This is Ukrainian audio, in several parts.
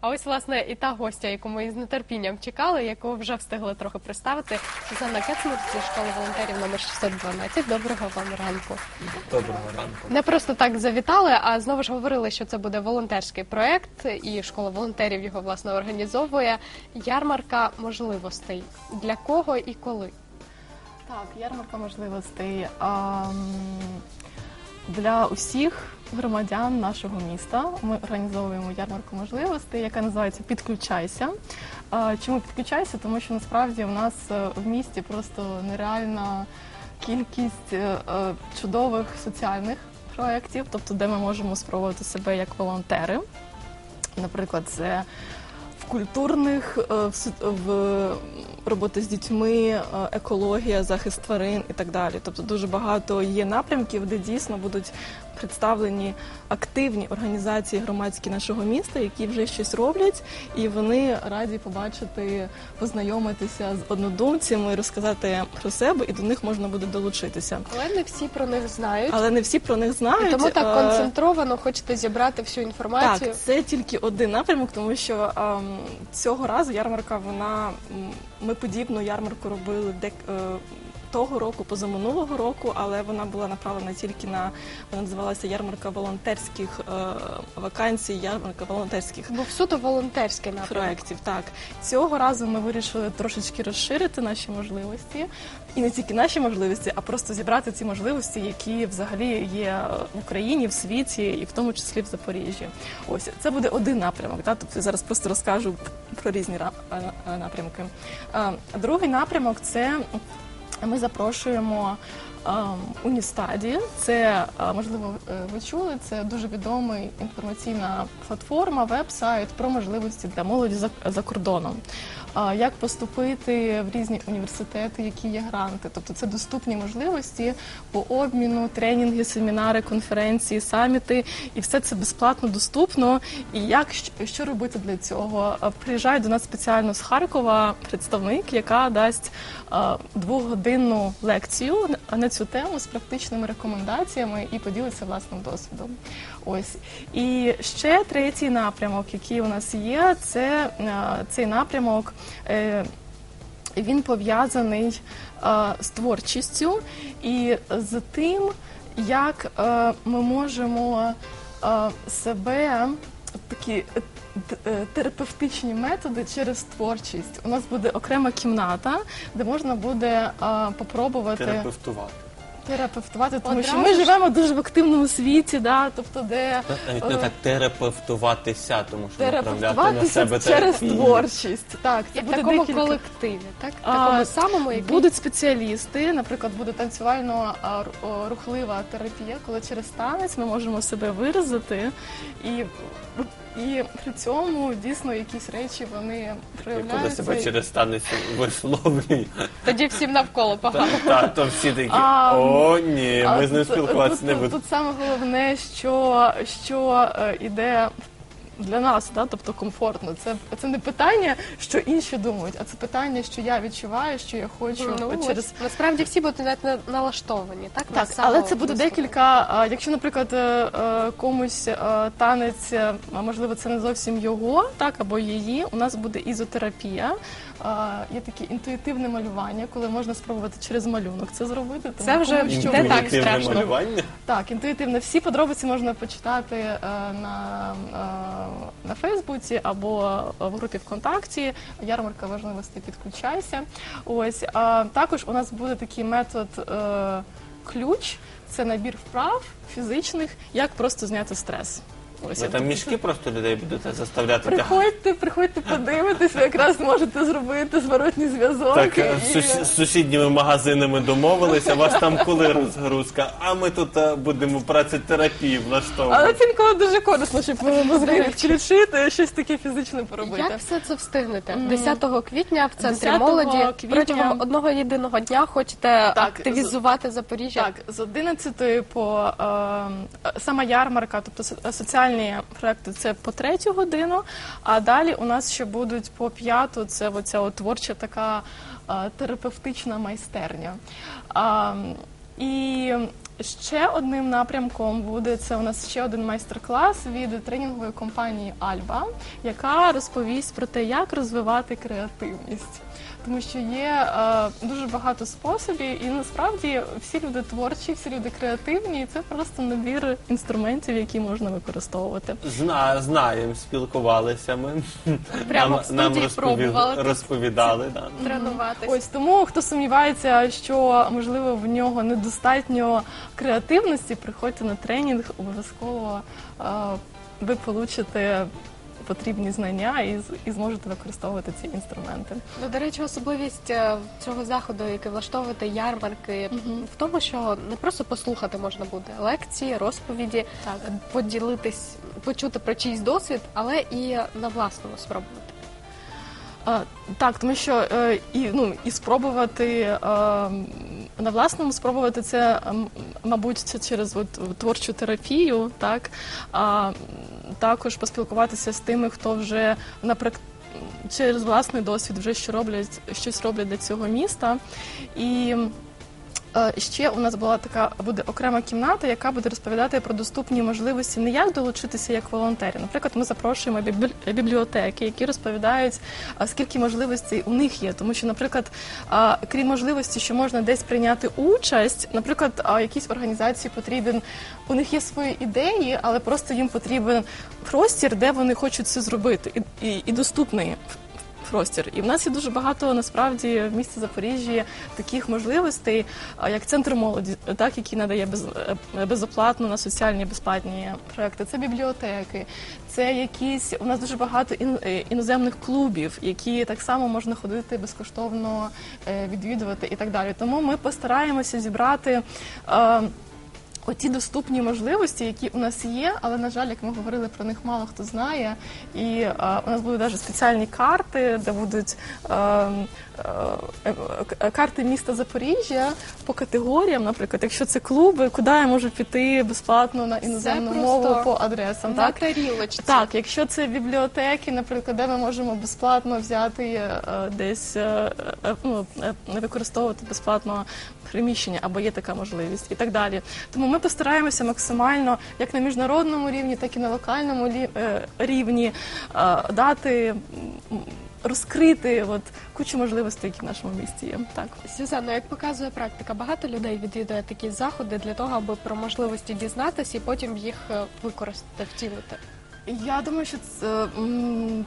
А ось власне і та гостя, яку ми із нетерпінням чекали, яку вже встигли трохи представити. Сюзанна Кецмур зі школи волонтерів номер 612. Доброго вам ранку. Доброго ранку. Не просто так завітали, а знову ж говорили, що це буде волонтерський проект, і школа волонтерів його власне організовує. Ярмарка можливостей для кого і коли. Так, ярмарка можливостей а, для усіх громадян нашого міста. Ми організовуємо ярмарку можливостей, яка називається Підключайся. Чому підключайся? Тому що насправді у нас е, в місті просто нереальна кількість е, е, чудових соціальних проєктів, тобто де ми можемо спробувати себе як волонтери. Наприклад, це в культурних, е, в роботи з дітьми, е, екологія, захист тварин і так далі. Тобто дуже багато є напрямків, де дійсно будуть представлені активні організації громадські нашого міста, які вже щось роблять, і вони раді побачити, познайомитися з однодумцями, розказати про себе, і до них можна буде долучитися. Але не всі про них знають. Але не всі про них І знають. тому так е, концентровано хочете зібрати всю інформацію. так, це тільки один напрямок, тому що ем, цього разу ярмарка, вона ми подібну ярмарку робили дек, е, того року, позаминулого року, але вона була направлена тільки на вона називалася ярмарка волонтерських е, вакансій, ярмарка волонтерських Був суто волонтерський напрямок. проєктів. Так цього разу ми вирішили трошечки розширити наші можливості, і не тільки наші можливості, а просто зібрати ці можливості, які взагалі є в Україні, в світі, і в тому числі в Запоріжжі. Ось це буде один напрямок. Так? Тобто зараз просто розкажу про різні е, е, напрямки. Е, Другий напрямок це ми запрошуємо. Уністаді, це можливо е, ви чули. Це дуже відома інформаційна платформа, веб-сайт про можливості для молоді за, за кордоном. Як поступити в різні університети, які є гранти, тобто це доступні можливості по обміну, тренінги, семінари, конференції, саміти, і все це безплатно доступно. І як що робити для цього? Приїжджає до нас спеціально з Харкова представник, яка дасть двогодинну лекцію на цю тему з практичними рекомендаціями і поділиться власним досвідом. Ось і ще третій напрямок, який у нас є, це е, цей напрямок. е, Він пов'язаний е, з творчістю і з тим, як ми можемо себе такі е, е, терапевтичні методи через творчість. У нас буде окрема кімната, де можна буде е, попробувати Терапевтувати. Терапевтувати, тому що ми ж- живемо дуже в активному світі, да, тобто де Навіть не Е, так терапевтуватися, тому що направляти на терапевтуватися себе через терапію. творчість. Так, І це в буде такому декілька. колективі, так? А, Такому самому, який Будуть спеціалісти, наприклад, буде танцювально а, ру- о, рухлива терапія, коли через танець ми можемо себе виразити, і, і при цьому дійсно якісь речі вони проявляються. коли себе через танець висловлюю, тоді всім навколо погано. та, то всі такі, А, о, ні, А ми з ним тут- спілкуватися не тут, будемо. тут саме головне, що, що е, іде для нас, да, тобто комфортно. Це, це не питання, що інші думають, а це питання, що я відчуваю, що я хочу Ну, через. Насправді всі будуть навіть на- налаштовані, так? на Так, але це буде декілька. Якщо, наприклад, е, е, комусь е, танець, можливо, це не зовсім його, так або її. У нас буде ізотерапія. Є таке інтуїтивне малювання, коли можна спробувати через малюнок це зробити. Це вже комусь що йде так. Страшно. малювання. Так, інтуїтивно. Всі подробиці можна почитати на, на Фейсбуці або в групі ВКонтакті. Ярмарка важливості підключайся. Ось а також у нас буде такий метод е, ключ. Це набір вправ фізичних, як просто зняти стрес. Ось Ви там мішки просто людей будете заставляти. Приходьте, приходьте подивитися, якраз можете зробити зворотній зв'язок. Так, е, і- з сус- сусідніми магазинами домовилися, у вас там коли розгрузка, а ми тут е, будемо працетерапію Але влаштовувати. це інколи дуже корисно, щоб мозги включити, щось таке фізичне поробити. Як все це встигнете? 10 квітня в центрі 10 молоді квітня. протягом одного єдиного дня хочете активізувати Запоріжжя. Так, з 11 по е, сама ярмарка, тобто со- соціальні проекти, це по третю годину. А далі у нас ще будуть по п'яту. Це оця творча така е, терапевтична майстерня. А, і Ще одним напрямком буде це у нас ще один майстер-клас від тренінгової компанії Альба, яка розповість про те, як розвивати креативність. Тому що є е, дуже багато способів, і насправді всі люди творчі, всі люди креативні, і це просто набір інструментів, які можна використовувати. Зна, знаємо, спілкувалися ми. Прямо нам, в нам студії пробували розповідали. Да. Тренуватись. Ось тому, хто сумнівається, що можливо в нього недостатньо креативності, приходьте на тренінг, обов'язково е, ви получите потрібні знання і, і зможете використовувати ці інструменти. Ну, до речі, особливість е, цього заходу, який влаштовувати ярмарки, в тому, що не просто послухати можна буде лекції, розповіді, Так. е, поділитись, почути про чийсь досвід, але і на власному спробувати. А, так, тому що е, і, ну, і спробувати е, на власному спробувати це, м, мабуть, це через от, творчу терапію, так, а також поспілкуватися з тими, хто вже наприклад. Через власний досвід вже що роблять щось роблять для цього міста. І Е, Ще у нас була така буде окрема кімната, яка буде розповідати про доступні можливості не як долучитися як волонтери. Наприклад, ми запрошуємо бібл- бібліотеки, які розповідають, скільки можливостей у них є. Тому що, наприклад, крім можливості, що можна десь прийняти участь, наприклад, а, якійсь організації потрібен, у них є свої ідеї, але просто їм потрібен простір, де вони хочуть це зробити, і, і, і доступний простір. І в нас є дуже багато насправді в місті Запоріжжя таких можливостей, як центр молоді, так який надає без, е, безоплатно на соціальні безплатні проекти. Це бібліотеки, це якісь у нас дуже багато ін- е, іноземних клубів, які так само можна ходити безкоштовно е, відвідувати і так далі. Тому ми постараємося зібрати. Оті доступні можливості, які у нас є, але на жаль, як ми говорили про них, мало хто знає. І е, у нас будуть навіть спеціальні карти, де будуть е, карти міста Запоріжжя по категоріям. Наприклад, якщо це клуби, куди я можу піти безплатно на іноземну мову по адресам. На Так тарілочці. так, якщо це бібліотеки, наприклад, де ми можемо безплатно взяти е, десь е, е, ну, е, використовувати безплатно приміщення, або є така можливість, і так далі. Тому ми постараємося максимально, як на міжнародному рівні, так і на локальному е, рівні е, дати. Розкрити от кучу можливостей, які в нашому місті є. Так. Сюзанно, як показує практика, багато людей відвідує такі заходи для того, аби про можливості дізнатися і потім їх е, використати, втілити. Я думаю, що це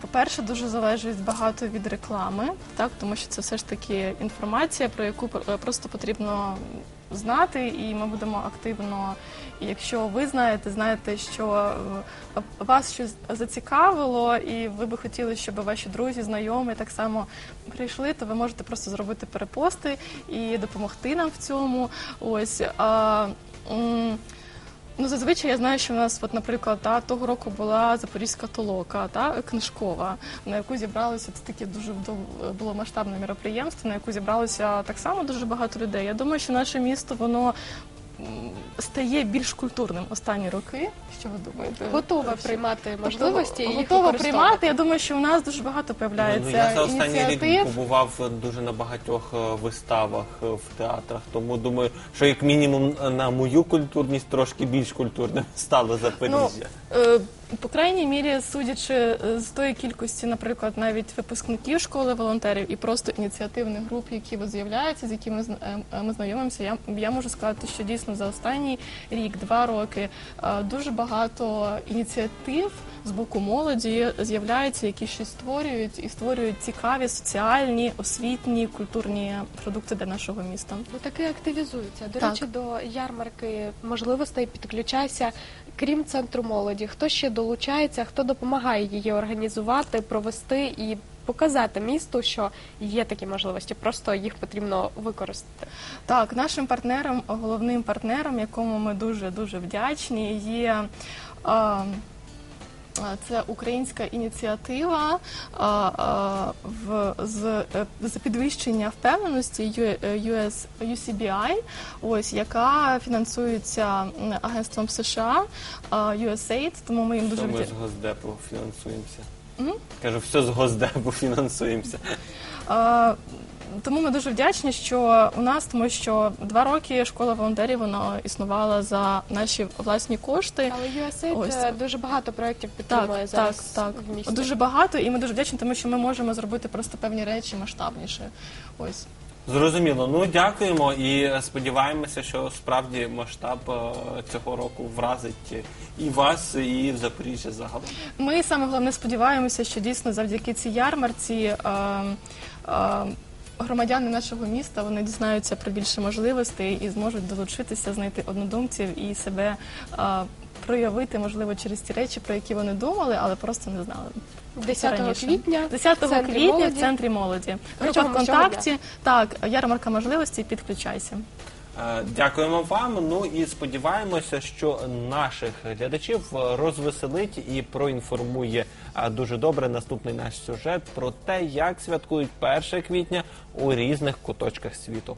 по-перше дуже залежить багато від реклами, так тому що це все ж таки інформація, про яку е, просто потрібно знати, і ми будемо активно. І якщо ви знаєте, знаєте, що е, вас щось зацікавило, і ви би хотіли, щоб ваші друзі, знайомі так само прийшли, то ви можете просто зробити перепости і допомогти нам в цьому. Ось. А, Ну, зазвичай я знаю, що в нас, от, наприклад, та, того року була Запорізька толока, та, книжкова, на яку зібралося це таке дуже було масштабне мероприємство, на яку зібралося так само дуже багато людей. Я думаю, що наше місто воно стає більш культурним останні роки. Що ви думаєте? Готова приймати можливості і Тобто, їх готова приймати. Я думаю, що у нас дуже багато появляється Ну, я за останній рік ініціатив. побував дуже на багатьох е, виставах е, в театрах, тому думаю, що як мінімум на мою культурність трошки більш культурним стало Запоріжжя. Е, По крайній мірі, судячи е, з тої кількості, наприклад, навіть випускників школи волонтерів і просто ініціативних груп, які з'являються, з якими е, е, ми знайомимося, я, я можу сказати, що дійсно за останній рік, два роки дуже багато ініціатив з боку молоді з'являються, які щось створюють і створюють цікаві соціальні, освітні, культурні продукти для нашого міста. Ну таки активізуються. До Так. речі, до ярмарки можливостей підключайся. Крім центру молоді, хто ще долучається, хто допомагає її організувати, провести і показати місту, що є такі можливості, просто їх потрібно використати. Так, нашим партнером, головним партнером, якому ми дуже дуже вдячні, є. А, це українська ініціатива в з, е, з підвищення впевненості е, US, UCBI, ось яка фінансується агентством США USAID, тому ми їм дуже ми з Госдепу фінансуємося. Мгм. Кажу, все з Госдепу фінансуємося. Тому ми дуже вдячні, що у нас, тому що два роки школа волонтерів вона існувала за наші власні кошти. Але USAID Ось. е, дуже багато проєктів підтримує Так, так, зараз так. в місті. Дуже багато, і ми дуже вдячні, тому що ми можемо зробити просто певні речі масштабніше. Ось. Зрозуміло. Ну дякуємо і сподіваємося, що справді масштаб е, цього року вразить і вас, і в Запоріжжя загалом. Ми саме головне сподіваємося, що дійсно завдяки цій ярмарці е, е, громадяни нашого міста вони дізнаються про більше можливостей і зможуть долучитися, знайти однодумців і себе е, проявити, можливо, через ті речі, про які вони думали, але просто не знали. 10 раніше. квітня 10 в центрі квітня молоді. в центрі молоді. Група Протягом всього ВКонтакті, так, ярмарка можливостей, підключайся. Е, Дякуємо вам. Ну і сподіваємося, що наших глядачів розвеселить і проінформує дуже добре наступний наш сюжет про те, як святкують 1 квітня у різних куточках світу.